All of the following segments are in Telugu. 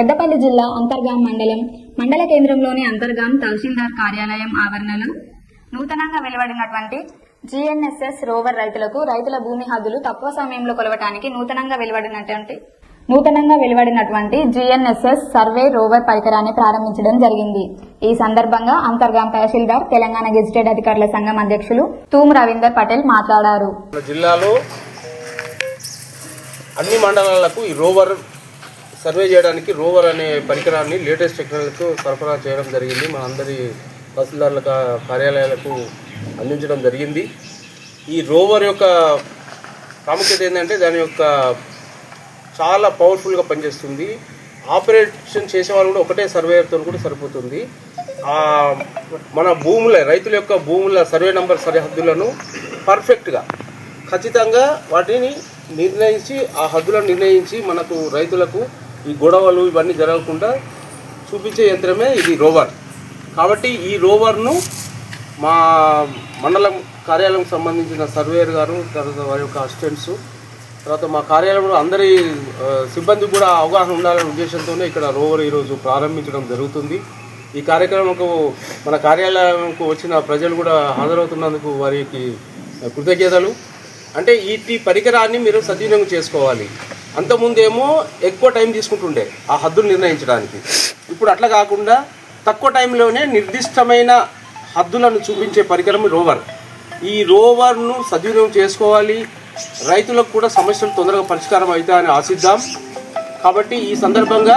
పెద్దపల్లి జిల్లా అంతర్గాం మండలం మండల కేంద్రంలోని అంతర్గాం తహసీల్దార్ కార్యాలయం ఆవరణలో నూతనంగా వెలువడినటువంటి జిఎన్ఎస్ఎస్ రోవర్ రైతులకు రైతుల భూమి హద్దులు తక్కువ సమయంలో కొలవటానికి నూతనంగా వెలువడినటువంటి నూతనంగా వెలువడినటువంటి జిఎన్ఎస్ఎస్ సర్వే రోవర్ పరికరాన్ని ప్రారంభించడం జరిగింది. ఈ సందర్భంగా అంతర్గాం తహసీల్దార్ తెలంగాణ గెజిటెడ్ అధికారుల సంఘం అధ్యక్షులు తూము రవీందర్ పటేల్ మాట్లాడారు. జిల్లాలో అన్ని మండలాలకు ఈ రోవర్ సర్వే చేయడానికి రోవర్ అనే పరికరాన్ని లేటెస్ట్ టెక్నాలజీతో సరఫరా చేయడం జరిగింది. మన అందరి తహసీల్దారుల కార్యాలయాలకు అందించడం జరిగింది. ఈ రోవర్ యొక్క ప్రాముఖ్యత ఏంటంటే దాని యొక్క చాలా పవర్ఫుల్గా పనిచేస్తుంది. ఆపరేషన్ చేసే వాళ్ళు కూడా ఒకటే సర్వేయర్తో కూడా సరిపోతుంది. ఆ మన భూముల రైతుల యొక్క భూముల సర్వే నంబర్ సరిహద్దులను పర్ఫెక్ట్గా ఖచ్చితంగా వాటిని నిర్ణయించి ఆ హద్దులను నిర్ణయించి మనకు రైతులకు ఈ గొడవలు ఇవన్నీ జరగకుండా చూపించే యంత్రమే ఇది రోవర్. కాబట్టి ఈ రోవర్ను మా మండలం కార్యాలయం సంబంధించిన సర్వేయర్ గారు తర్వాత వారి యొక్క అసిస్టెంట్స్ తర్వాత మా కార్యాలయంలో అందరి సిబ్బంది సిబ్బందికి కూడా అవగాహన ఉండాలనే ఉద్దేశంతోనే ఇక్కడ రోవర్ ఈరోజు ప్రారంభించడం జరుగుతుంది. ఈ కార్యక్రమంకు మన కార్యాలయంకు వచ్చిన ప్రజలు కూడా హాజరవుతున్నందుకు వారికి కృతజ్ఞతలు. అంటే ఈ పరికరాన్ని మీరు సద్వినియోగం చేసుకోవాలి. అంతకుముందేమో ఎక్కువ టైం తీసుకుంటుండే ఆ హద్దులు నిర్ణయించడానికి. ఇప్పుడు అట్లా కాకుండా తక్కువ టైంలోనే నిర్దిష్టమైన హద్దులను చూపించే పరికరం రోవర్. ఈ రోవర్ను సద్వినియోగం చేసుకోవాలి. రైతులకు కూడా సమస్యలు తొందరగా పరిష్కారం అవుతాయని ఆశిద్దాం. కాబట్టి ఈ సందర్భంగా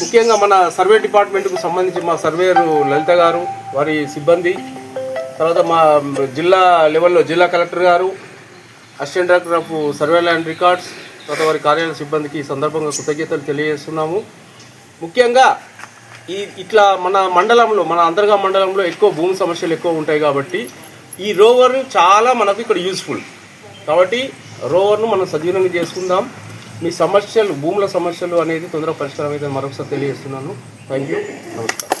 ముఖ్యంగా మన సర్వే డిపార్ట్మెంట్కు సంబంధించి మా సర్వేయరు లలిత గారు వారి సిబ్బంది తర్వాత మా జిల్లా లెవెల్లో జిల్లా కలెక్టర్ గారు assistant director of survey land records తర్వాత వారి కార్యాలయ సిబ్బందికి ఈ సందర్భంగా కృతజ్ఞతలు తెలియజేస్తున్నాము. ముఖ్యంగా ఈ ఇట్లా మన మండలంలో మన అంతర్గా మండలంలో ఎక్కువ భూమి సమస్యలు ఎక్కువ ఉంటాయి కాబట్టి ఈ రోవర్ చాలా మనకు ఇక్కడ యూస్ఫుల్. కాబట్టి రోవర్ను మనం సద్వినియోగం చేసుకుందాం. మీ సమస్యలు భూముల సమస్యలు అనేది తొందరగా పరిష్కారం అయితే మరొకసారి తెలియజేస్తున్నాను. Thank you. నమస్కారం.